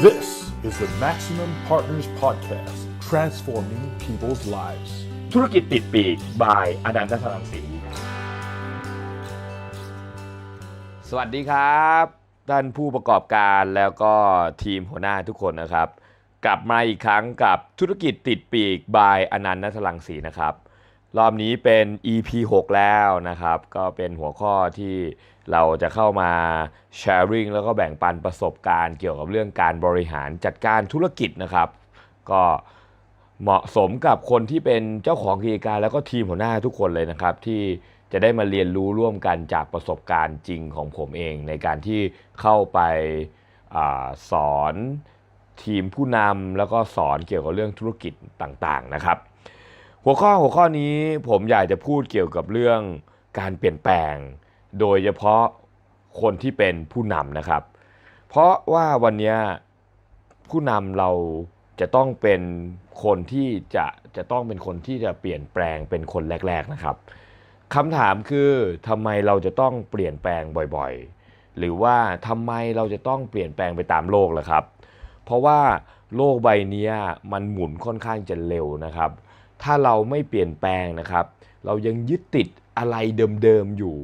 This is the Maximum Partners Podcast, transforming people's lives. ธุรกิจติดปีก บายอนันตสรังสีสวัสดีครับ ท่านผู้ประกอบการแล้วก็ทีมหัวหน้าทุกคนนะครับ กลับมาอีกครั้งกับธุรกิจติดปีก บายอนันตสรังสีนะครับ รอบนี้เป็น EP 6 แล้วนะครับ ก็เป็นหัวข้อที่เราจะเข้ามา sharing แล้วก็แบ่งปันประสบการณ์เกี่ยวกับเรื่องการบริหารจัดการธุรกิจนะครับ ก็เหมาะสมกับคนที่เป็นเจ้าของกิจการแล้วก็ทีมหัวหน้าทุกคนเลยนะครับ ที่จะได้มาเรียนรู้ร่วมกันจากประสบการณ์จริงของผมเอง ในการที่เข้าไปอสอนทีมผู้นำแล้วก็สอนเกี่ยวกับเรื่องธุรกิจต่างๆนะครับ หัวข้อหัวข้อนี้ผมอยากจะพูดเกี่ยวกับเรื่องการเปลี่ยนแปลง โดยเฉพาะคนที่เป็นผู้นำนะครับ เพราะว่าวันนี้ผู้นำเราจะต้องเป็นคนที่จะจะต้องเป็นคนที่จะเปลี่ยนแปลงเป็นคนแรก ๆนะครับคำถามคือทำไมเราจะต้องเปลี่ยนแปลงบ่อยๆ หรือว่าทำไมเราจะต้องเปลี่ยนแปลงไปตามโลกล่ะครับ เพราะว่าโลกใบนี้มันหมุนค่อนข้างจะเร็วนะครับ ถ้าเราไม่เปลี่ยนแปลงนะครับ เรายังยึดติดอะไรเดิมๆอยู่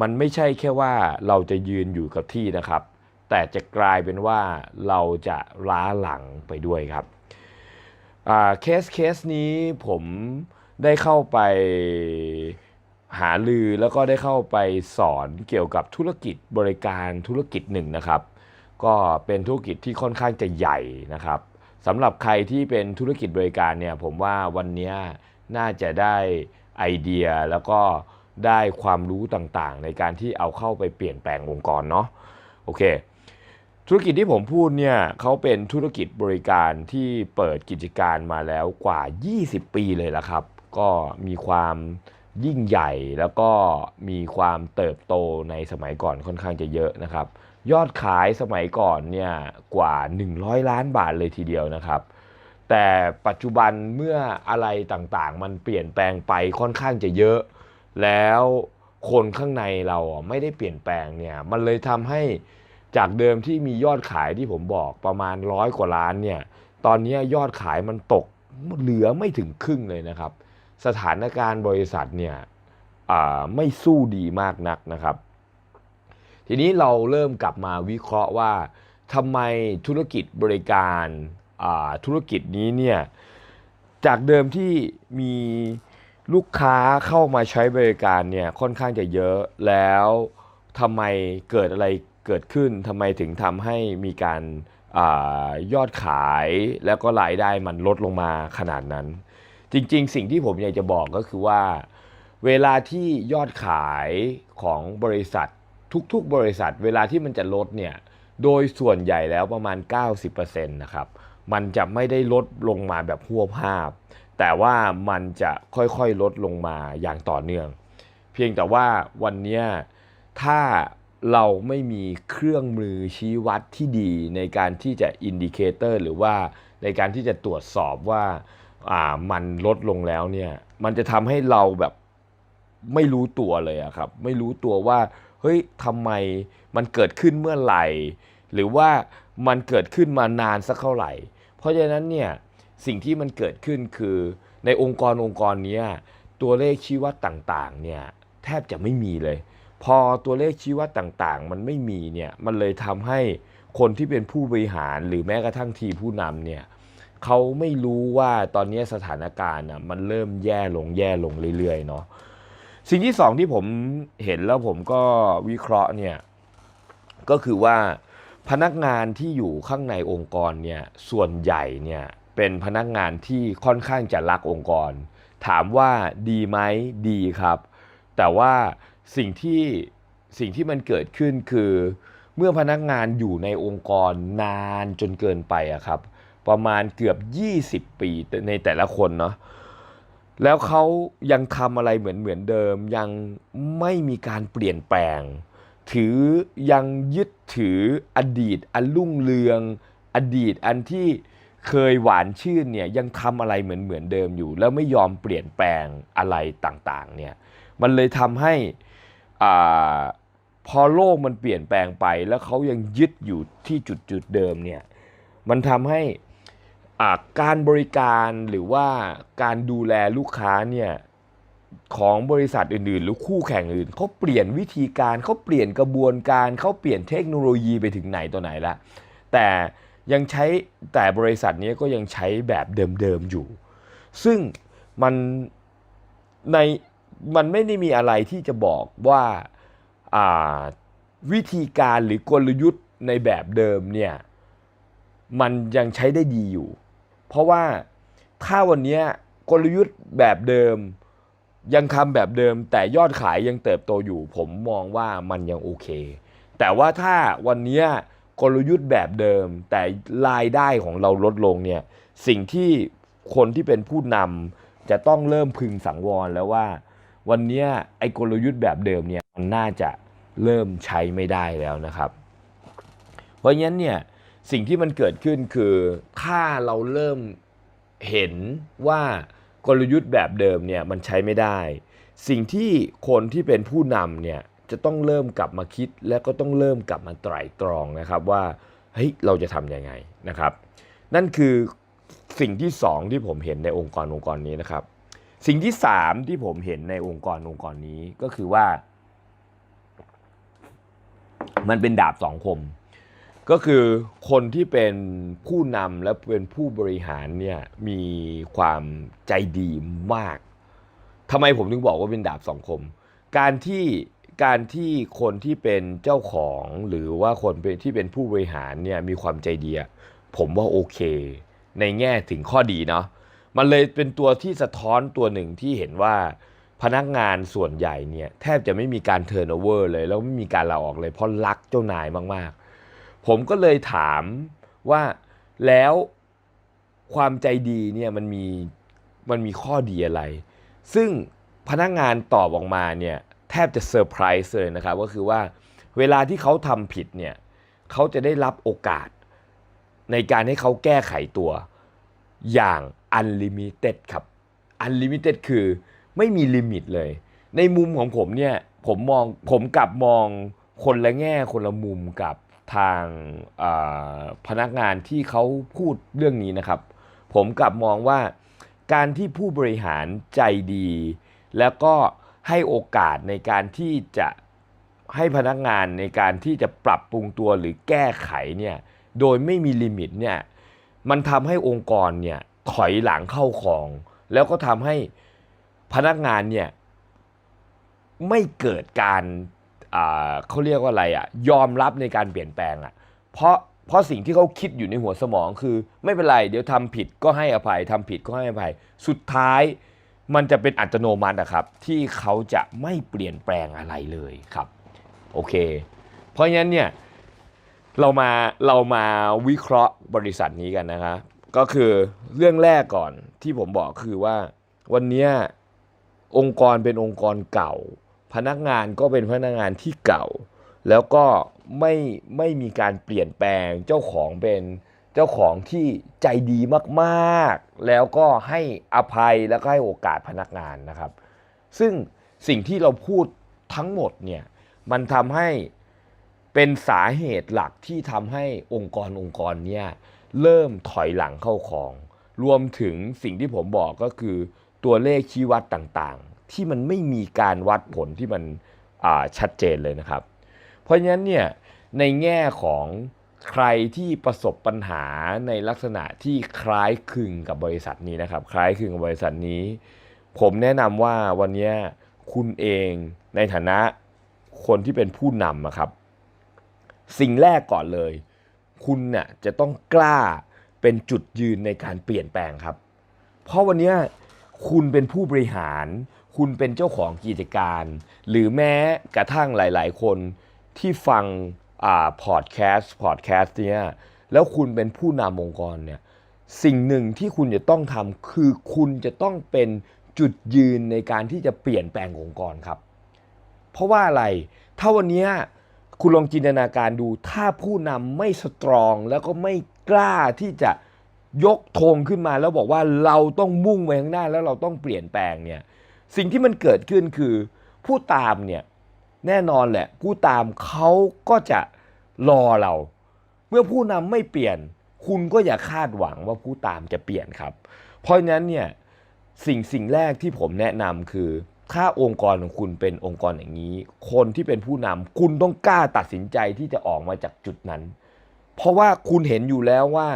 มันไม่ใช่แค่ว่าเราจะยืนอยู่กับที่นะครับ แต่จะกลายเป็นว่าเราจะล้าหลังไปด้วยครับเคสเคสนี้ผมได้เข้าไปหาลือแล้วก็ได้เข้าไปสอนเกี่ยวกับธุรกิจบริการธุรกิจหนึ่งนะครับ ก็เป็นธุรกิจที่ค่อนข้างจะใหญ่นะครับ สำหรับใครที่เป็นธุรกิจบริการเนี่ยผมว่าวันนี้น่าจะได้ไอเดียแล้วก็ได้ความรู้ต่างๆ ในการที่เอาเข้าไปเปลี่ยนแปลงองค์กรเนาะโอเค ธุรกิจที่ผมพูดเนี่ยเขาเป็นธุรกิจบริการที่เปิดกิจการมาแล้วกว่า 20 ปีเลยละครับ ก็มีความยิ่งใหญ่แล้วก็มีความเติบโตในสมัยก่อนค่อนข้างจะเยอะนะครับ ยอดขายสมัยก่อนเนี่ยกว่า 100 ล้านบาทเลยทีเดียวนะครับ แต่ปัจจุบันเมื่ออะไรต่างๆ มันเปลี่ยนแปลงไปค่อนข้างจะเยอะ แล้วคนข้างในเราไม่ได้เปลี่ยนแปลงเนี่ยมันเลยทำให้จากเดิมที่มียอดขายที่ผมบอกประมาณร้อยกว่าล้านเนี่ยตอนนี้ยอดขายมันตกเหลือไม่ถึงครึ่งเลยนะครับ สถานการณ์บริษัทเนี่ยไม่สู้ดีมากนักนะครับ ทีนี้เราเริ่มกลับมาวิเคราะห์ว่าทำไมธุรกิจบริการธุรกิจนี้เนี่ยจากเดิมที่มีลูกค้าเข้ามาใช้บริการเนี่ยค่อนข้างจะเยอะแล้วทำไมเกิดอะไรเกิดขึ้นทำไมถึงทำให้มีการอายอดขายแล้วก็รายได้มันลดลงมาขนาดนั้น จริงๆ สิ่งที่ผมอยากจะบอกก็คือว่า เวลาที่ยอดขายของบริษัท ทุกๆ บริษัทเวลาที่มันจะลดเนี่ยโดยส่วนใหญ่แล้วประมาณ 90%นะครับมันจะไม่ได้ลดลงมาแบบหัวภาพ แต่ว่ามันจะค่อยๆลดลงมาอย่างต่อเนื่อง เพียงแต่ว่าวันนี้ถ้าเราไม่มีเครื่องมือชี้วัดที่ดีในการที่จะอินดิเคเตอร์หรือว่าในการที่จะตรวจสอบว่าอ่ามันลดลงแล้วเนี่ยมันจะทำให้เราแบบไม่รู้ตัวเลยอะครับ ไม่รู้ตัวว่า เฮ้ยทำไมมันเกิดขึ้นเมื่อไหร่ หรือว่ามันเกิดขึ้นมานานสักเท่าไหร่ เพราะฉะนั้นเนี่ยสิ่งที่มันเกิดขึ้นคือในองค์กรองค์กรนี้ตัวเลขชี้วัดต่างๆเนี่ยแทบจะไม่มีเลย พอตัวเลขชี้วัดต่างๆ มันไม่มีเนี่ยมันเลยทำให้คนที่เป็นผู้บริหารหรือแม้กระทั่งทีผู้นำเนี่ยเขาไม่รู้ว่าตอนนี้สถานการณ์มันเริ่มแย่ลงแย่ลงเรื่อยๆเนาะ สิ่งที่สองที่ผมเห็นแล้วผมก็วิเคราะห์เนี่ยก็คือว่าพนักงานที่อยู่ข้างในองค์กรเนี่ยส่วนใหญ่เนี่ยเป็นพนักงานที่ค่อนข้างจะรักองค์กร ถามว่าดีไหมดีครับ แต่ว่าสิ่งที่สิ่งที่มันเกิดขึ้นคือ เมื่อพนักงานอยู่ในองค์กรนานจนเกินไปอะครับ ประมาณเกือบ 20 ปีในแต่ละคนเนาะ แล้วเขายังทำอะไรเหมือนเหมือนเดิม ยังไม่มีการเปลี่ยนแปลง ถือยังยึดถืออดีตอันรุ่งเรือง อดีตอันที่เคยหวานชื่นเนี่ยยังทำอะไรเหมือนเหมือนเดิมอยู่ แล้วไม่ยอมเปลี่ยนแปลงอะไรต่างๆเนี่ยมันเลยทำให้อาพอโลกมันเปลี่ยนแปลงไปแล้วเขายังยึดอยู่ที่จุดจุดเดิมเนี่ยมันทำให้ การบริการหรือว่าการดูแลลูกค้าเนี่ยของบริษัทอื่นๆ หรือคู่แข่งอื่นเขาเปลี่ยนวิธีการเขาเปลี่ยนกระบวนการเขาเปลี่ยนเทคโนโลยีไปถึงไหนตัวไหนละแต่ยังใช้แต่บริษัทนี้ก็ยังใช้แบบเดิมๆอยู่ ซึ่งมันในมันไม่ได้มีอะไรที่จะบอกว่าอ่าวิธีการหรือกลยุทธ์ในแบบเดิมเนี่ยมันยังใช้ได้ดีอยู่ เพราะว่าถ้าวันนี้กลยุทธ์แบบเดิม ยังทำแบบเดิม แต่ยอดขายยังเติบโตอยู่ ผมมองว่ามันยังโอเค แต่ว่าถ้าวันนี้กลยุทธ์แบบเดิม แต่รายได้ของเราลดลงเนี่ยสิ่งที่คนที่เป็นผู้นำจะต้องเริ่มพึงสังวรแล้วว่า วันนี้ไอ้กลยุทธ์แบบเดิมเนี่ยมันน่าจะเริ่มใช้ไม่ได้แล้วนะครับ เพราะงั้นเนี่ย สิ่งที่มันเกิดขึ้นคือถ้าเราเริ่มเห็นว่ากลยุทธ์แบบเดิมเนี่ยมันใช้ไม่ได้ สิ่งที่คนที่เป็นผู้นำเนี่ยจะต้องเริ่มกลับมาคิด และก็ต้องเริ่มกลับมาไตร่ตรองนะครับว่าเฮ้ยเราจะทำยังไงนะครับ นั่นคือสิ่งที่สองที่ผมเห็นในองค์กรองค์กรนี้นะครับ สิ่งที่สามที่ผมเห็นในองค์กรองค์กรนี้ก็คือว่า มันเป็นดาบสองคม ก็คือคนที่เป็นผู้นำและเป็นผู้บริหารเนี่ยมีความใจดีมากทำไมผมถึงบอกว่าเป็นดาบสองคม การที่การที่คนที่เป็นเจ้าของหรือว่าคนที่เป็นผู้บริหารเนี่ยมีความใจดีผมว่าโอเค ในแง่ถึงข้อดีเนาะมันเลยเป็นตัวที่สะท้อนตัวหนึ่งที่เห็นว่าพนักงานส่วนใหญ่เนี่ยแทบจะไม่มีการเทิร์นโอเวอร์เลย แล้วไม่มีการลาออกเลยเพราะรักเจ้านายมากๆ ผมก็เลยถามว่าแล้วความใจดีเนี่ยมันมีมันมีข้อดีอะไร ซึ่งพนักงานตอบออกมาเนี่ยแทบจะเซอร์ไพรส์เลยนะครับก็คือว่าเวลาที่เขาทำผิดเนี่ยเขาจะได้รับโอกาสในการให้เขาแก้ไขตัวอย่าง unlimited ครับ unlimited คือไม่มีลิมิตเลย ในมุมของผมเนี่ยผมมองผมกลับมองคนละแง่คนละมุมกับ ทางพนักงานที่เขาพูดเรื่องนี้นะครับ ผมกลับมองว่าการที่ผู้บริหารใจดี แล้วก็ให้โอกาสในการที่จะให้พนักงานในการที่จะปรับปรุงตัวหรือแก้ไขเนี่ยโดยไม่มีลิมิตเนี่ยมันทำให้องค์กรเนี่ยถอยหลังเข้าของ แล้วก็ทำให้พนักงานเนี่ยไม่เกิดการ เขาเรียกว่าอะไรอะ่ะยอมรับในการเปลี่ยนแปลงอะ่ะเพราะเพราะสิ่งที่เขาคิดอยู่ในหัวสมองคือ ไม่เป็นไร เดี๋ยวทำผิดก็ให้อภัยทำผิดก็ให้อภัย สุดท้ายมันจะเป็นอัตโนมัตินะครับ ที่เขาจะไม่เปลี่ยนแปลงอะไรเลยครับโอเค เพราะฉะนั้นเนี่ยเรามาเรามาวิเคราะห์บริษัทนี้กันนะครับก็คือเรื่องแรกก่อนที่ผมบอกคือว่าวันนี้องค์กรเป็นองค์กรเก่า พนักงานก็เป็นพนักงานที่เก่า แล้วก็ไม่ไม่มีการเปลี่ยนแปลงเจ้าของเป็นเจ้าของที่ใจดีมากๆ แล้วก็ให้อภัยแล้วก็ให้โอกาสพนักงานนะครับ ซึ่งสิ่งที่เราพูดทั้งหมดเนี่ยมันทำให้เป็นสาเหตุหลักที่ทำให้องค์กรองค์กรเนี่ยเริ่มถอยหลังเข้าของ รวมถึงสิ่งที่ผมบอกก็คือตัวเลขชี้วัดต่างๆ ที่มันไม่มีการวัดผลที่มันชัดเจนเลยนะครับ เพราะฉะนั้นเนี่ยในแง่ของใครที่ประสบปัญหาในลักษณะที่คล้ายคลึงกับบริษัทนี้นะครับ คล้ายคลึงกับบริษัทนี้ ผมแนะนำว่าวันนี้คุณเองในฐานะคนที่เป็นผู้นำอะครับ สิ่งแรกก่อนเลย คุณน่ะจะต้องกล้าเป็นจุดยืนในการเปลี่ยนแปลงครับ เพราะวันนี้คุณเป็นผู้บริหาร คุณเป็นเจ้าของกิจการ หรือแม้กระทั่งหลาย ๆ คนที่ฟังอ่าพอดแคสต์พอดแคสต์เนี้ยแล้วคุณเป็นผู้นำองค์กรเนี่ยสิ่งหนึ่งที่คุณจะต้องทำคือคุณจะต้องเป็นจุดยืนในการที่จะเปลี่ยนแปลงองค์กรครับ เพราะว่าอะไรถ้าวันนี้คุณลองจินตนาการดูถ้าผู้นำไม่สตรองแล้วก็ไม่กล้าที่จะยกธงขึ้นมาแล้วบอกว่าเราต้องมุ่งไปข้างหน้าแล้วเราต้องเปลี่ยนแปลงเนี่ย สิ่งที่มันเกิดขึ้นคือ ผู้ตามเนี่ยแน่นอนแหละ ผู้ตามเขาก็จะรอเรา เมื่อผู้นำไม่เปลี่ยน คุณก็อย่าคาดหวังว่าผู้ตามจะเปลี่ยนครับ เพราะฉะนั้นเนี่ยสิ่งสิ่งแรกที่ผมแนะนำคือ ถ้าองค์กรของคุณเป็นองค์กรอย่างนี้ คนที่เป็นผู้นำคุณต้องกล้าตัดสินใจที่จะออกมาจากจุดนั้น เพราะว่าคุณเห็นอยู่แล้วว่า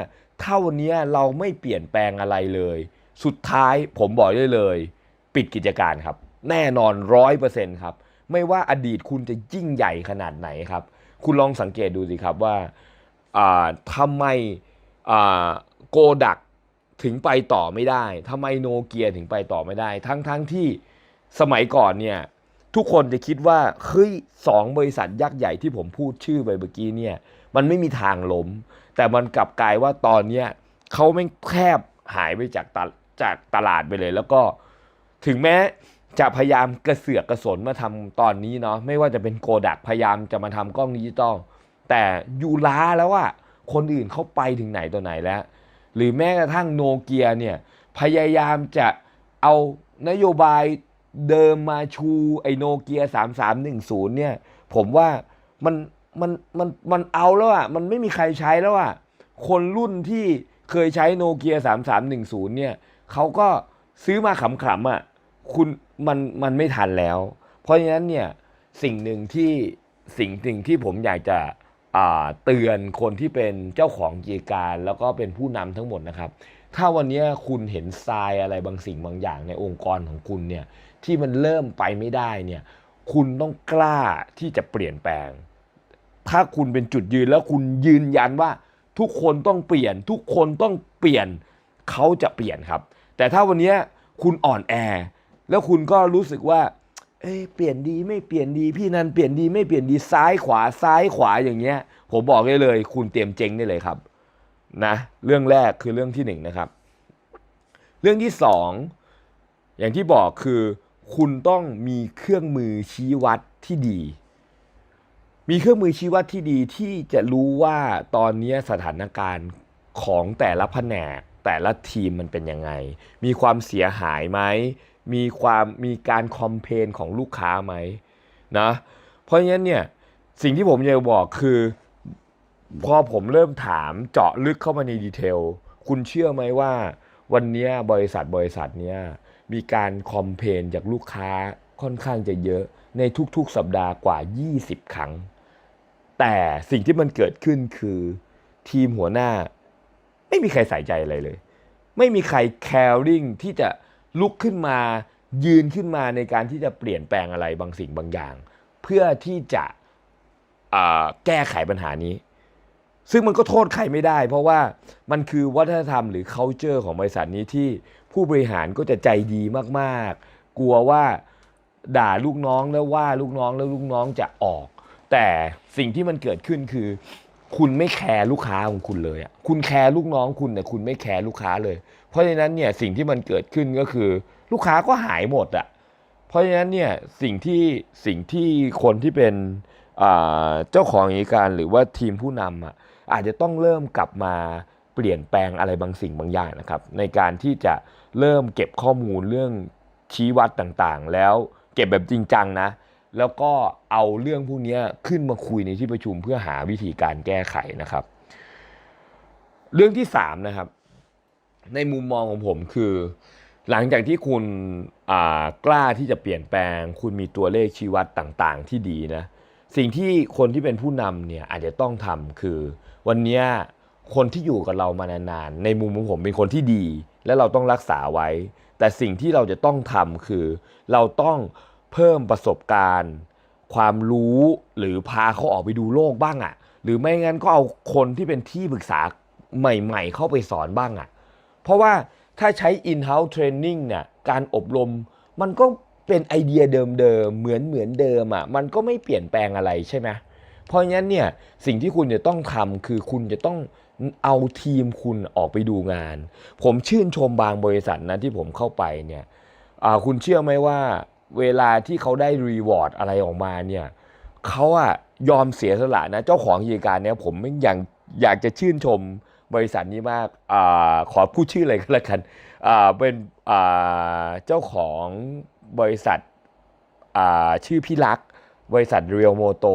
ถ้าวันนี้เราไม่เปลี่ยนแปลงอะไรเลย สุดท้ายผมบอกได้เลย ปิดกิจการครับ แน่นอนร้อยเปอร์เซ็นต์ครับ ไม่ว่าอดีตคุณจะยิ่งใหญ่ขนาดไหนครับ คุณลองสังเกตดูสิครับว่าอ่าทำไมโกดักถึงไปต่อไม่ได้ทำไมโนเกียถึงไปต่อไม่ได้ ทั้งทั้งที่สมัยก่อนเนี่ยทุกคนจะคิดว่าเฮ้ยสองบริษัทยักษ์ใหญ่ที่ผมพูดชื่อไปเมื่อกี้เนี่ยมันไม่มีทางล้ม แต่มันกลับกลายว่าตอนเนี้ยเขาไม่งแทบหายไปจากตจากตลาดไปเลย แล้วก็ ถึงแม้จะพยายามกระเสือกกระสนมาทำตอนนี้เนาะไม่ว่าจะเป็นโกดักพยายามจะมาทำกล้องดิจิตอลแต่ยูล้าแล้วอะคนอื่นเขาไปถึงไหนตัวไหนแล้ว หรือแม้กระทั่งโนเกียเนี่ยพยายามจะเอานโยบายเดิมมาชูไอโนเกีย3310เนี่ยผมว่ามันมันมันมันเอาแล้วอะมันไม่มีใครใช้แล้วอะคนรุ่นที่เคยใช้โนเกีย3310เนี่ยเขาก็ ซื้อมาขำๆอะคุณมันมันไม่ทันแล้ว เพราะฉะนั้นเนี่ยสิ่งหนึ่งที่สิ่งหนึ่งที่ผมอยากจะเตือนคนที่เป็นเจ้าของกิจการ แล้วก็เป็นผู้นำทั้งหมดนะครับ ถ้าวันนี้คุณเห็นทรายอะไรบางสิ่งบางอย่างในองค์กรของคุณเนี่ยที่มันเริ่มไปไม่ได้เนี่ยคุณต้องกล้าที่จะเปลี่ยนแปลง ถ้าคุณเป็นจุดยืนแล้วคุณยืนยันว่าทุกคนต้องเปลี่ยน ทุกคนต้องเปลี่ยนเขาจะเปลี่ยนครับ แต่ถ้าวันนี้คุณอ่อนแอ แล้วคุณก็รู้สึกว่า เอ้ยเปลี่ยนดีไม่เปลี่ยนดีพี่นันเปลี่ยนดีไม่เปลี่ยนดีซ้ายขวาซ้ายขวาอย่างเงี้ย ผมบอกได้เลย คุณเตรียมเจ๊งได้เลยครับนะเรื่องแรกคือเรื่องที่หนึ่งนะครับ เรื่องที่สองอย่างที่บอกคือคุณต้องมีเครื่องมือชี้วัดที่ดี มีเครื่องมือชี้วัดที่ดีที่จะรู้ว่าตอนนี้สถานการณ์ของแต่ละแผนก แต่ละทีมมันเป็นยังไง มีความเสียหายไหม มีความมีการคอมเพนของลูกค้าไหมนะ เพราะฉะนั้นเนี่ยสิ่งที่ผมอยากจะบอกคือ พอผมเริ่มถามเจาะลึกเข้ามาในดีเทล คุณเชื่อไหมว่า วันนี้บริษัทบริษัทเนี้ยมีการคอมเพนจากลูกค้าค่อนข้างจะเยอะในทุกๆ สัปดาห์กว่า 20 ครั้ง แต่สิ่งที่มันเกิดขึ้นคือทีมหัวหน้า ไม่มีใครใส่ใจอะไรเลย ไม่มีใครแคร์ริงที่จะลุกขึ้นมายืนขึ้นมาในการที่จะเปลี่ยนแปลงอะไรบางสิ่งบางอย่าง เพื่อที่จะแก้ไขปัญหานี้ ซึ่งมันก็โทษใครไม่ได้ เพราะว่ามันคือวัฒนธรรมหรือ culture ของบริษัทนี้ที่ผู้บริหารก็จะใจดีมากๆ กลัวว่าด่าลูกน้องแล้วว่าลูกน้องแล้วลูกน้องจะออก แต่สิ่งที่มันเกิดขึ้นคือ คุณไม่แคร์ลูกค้าของคุณเลยอะคุณแคร์ลูกน้องคุณแต่คุณไม่แคร์ลูกค้าเลย เพราะฉะนั้นเนี่ยสิ่งที่มันเกิดขึ้นก็คือ ลูกค้าก็หายหมดอะเพราะฉะนั้นเนี่ยสิ่งที่สิ่งที่คนที่เป็นเจ้าของกิจการหรือว่าทีมผู้นำอะอาจจะต้องเริ่มกลับมาเปลี่ยนแปลงอะไรบางสิ่งบางอย่างนะครับ ในการที่จะเริ่มเก็บข้อมูลเรื่องชี้วัดต่างๆ แล้วเก็บแบบจริงจังนะ แล้วก็เอาเรื่องพวกนี้ขึ้นมาคุยในที่ประชุมเพื่อหาวิธีการแก้ไขนะครับ เรื่องที่สามนะครับ ในมุมมองของผมคือ หลังจากที่คุณกล้าที่จะเปลี่ยนแปลง คุณมีตัวเลขชี้วัดต่างๆ ที่ดีนะสิ่งที่คนที่เป็นผู้นำเนี่ยอาจจะต้องทำคือ วันนี้คนที่อยู่กับเรามานานๆในมุมของผมเป็นคนที่ดี และเราต้องรักษาไว้ แต่สิ่งที่เราจะต้องทำคือ เราต้อง เพิ่มประสบการณ์ ความรู้หรือพาเขาออกไปดูโลกบ้างอะ่ะ หรือไม่งั้นก็เอาคนที่เป็นที่ปรึกษาใหม่ๆ เข้าไปสอนบ้างอะ่ะ เพราะว่าถ้าใช้ in-house training เนี่ยการอบรมมันก็เป็นไอเดียเดิมๆ เหมือนเหมือนเดิมอะ่ะ มันก็ไม่เปลี่ยนแปลงอะไรใช่ไหมเพราะงั้นเนี่ยสิ่งที่คุณจะต้องทำคือคุณจะต้องเอาทีมคุณออกไปดูงาน ผมชื่นชมบางบริษัทนะที่ผมเข้าไปเนี่ยคุณเชื่อไหมว่า เวลาที่เขาได้รีวอร์ดอะไรออกมาเนี่ยเขาอะยอมเสียสละนะเจ้าของกิจการเนี่ยผมไม่อยากอยากจะชื่นชมบริษัทนี้มากอาขอพูดชื่อเลยก็แล้วกันเป็นเจ้าของบริษัทชื่อพี่ลักษ์บริษัทเรียวโมโต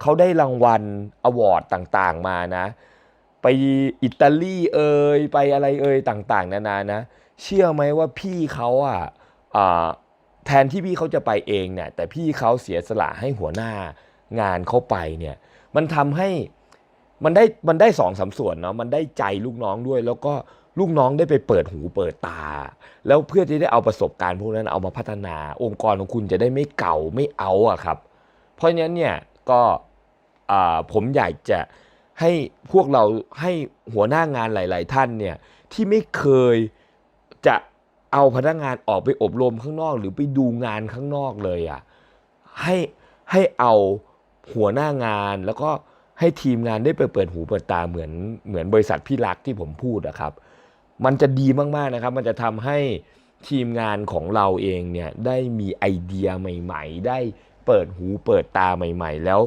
เขาได้รางวัลอวอร์ดต่างๆมานะ ไปอิตาลีเอ่ยไปอะไรเอ่ยต่างๆ นานานะ เชื่อไหมว่าพี่เขาอะ แทนที่พี่เขาจะไปเองเนี่ยแต่พี่เขาเสียสละให้หัวหน้างานเขาไปเนี่ยมันทำให้มันได้มันได้สองสามส่วนเนาะมันได้ใจลูกน้องด้วย แล้วก็ลูกน้องได้ไปเปิดหูเปิดตา แล้วเพื่อที่ได้เอาประสบการณ์พวกนั้นเอามาพัฒนา องค์กรของคุณจะได้ไม่เก่าไม่เอาอะครับ เพราะฉะนั้นเนี่ยก็ผมอยากจะให้พวกเราให้หัวหน้างานหลาย ๆ ท่านเนี่ยที่ไม่เคยจะ เอาพนักงานออกไปอบรมข้างนอก หรือไปดูงานข้างนอกเลยอะ่ะให้ให้เอาหัวหน้างานแล้วก็ให้ทีมงานได้ไปเปิดหูเปิดตาเหมือนเหมือนบริษัทพี่รักที่ผมพูดนะครับ มันจะดีมากๆนะครับ มันจะทำให้ทีมงานของเราเองเนี่ยได้มีไอเดียใหม่ ๆ ได้เปิดหูเปิดตาใหม่ ๆ แล้ว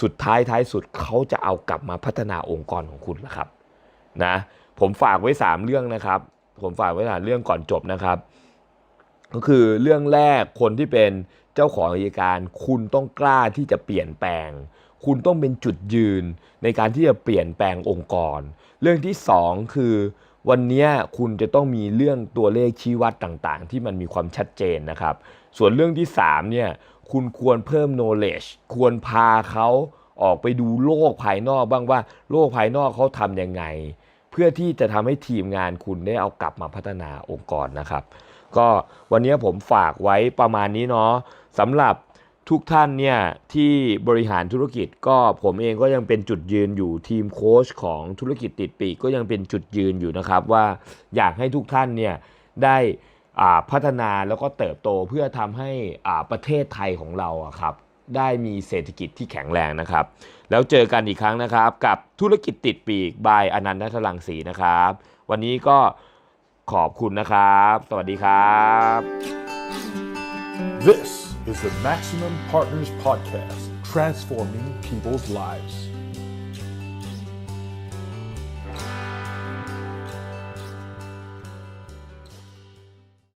สุดท้ายท้ายสุดเขาจะเอากลับมาพัฒนาองค์กรของคุณละครับนะผมฝากไว้ 3 เรื่องนะครับ ผมฝากไว้สามเรื่องก่อนจบนะครับ ก็คือเรื่องแรกคนที่เป็นเจ้าของกิจการ คุณต้องกล้าที่จะเปลี่ยนแปลง คุณต้องเป็นจุดยืนในการที่จะเปลี่ยนแปลงองค์กร เรื่องที่สองคือวันนี้คุณจะต้องมีเรื่องตัวเลขชี้วัดต่างๆ ที่มันมีความชัดเจนนะครับ ส่วนเรื่องที่สามเนี่ยคุณควรเพิ่ม knowledge ควรพาเขาออกไปดูโลกภายนอกบ้างว่า โลกภายนอกเขาทำยังไง เพื่อที่จะทำให้ทีมงานคุณได้เอากลับมาพัฒนาองค์กรนะครับ ก็วันนี้ผมฝากไว้ประมาณนี้เนาะสำหรับทุกท่านเนี่ยที่บริหารธุรกิจก็ผมเองก็ยังเป็นจุดยืนอยู่ทีมโค้ชของธุรกิจติดปีกก็ยังเป็นจุดยืนอยู่นะครับ ว่าอยากให้ทุกท่านเนี่ยได้พัฒนาแล้วก็เติบโตเพื่อทำให้ประเทศไทยของเราครับ ได้มีเศรษฐกิจที่แข็งแรงนะครับ แล้วเจอกันอีกครั้งนะครับ กับธุรกิจติดปีกบายอนันต์นัทลังสีนะครับ วันนี้ก็ขอบคุณนะครับ สวัสดีครับ This is the Maximum Partners Podcast, transforming people's lives.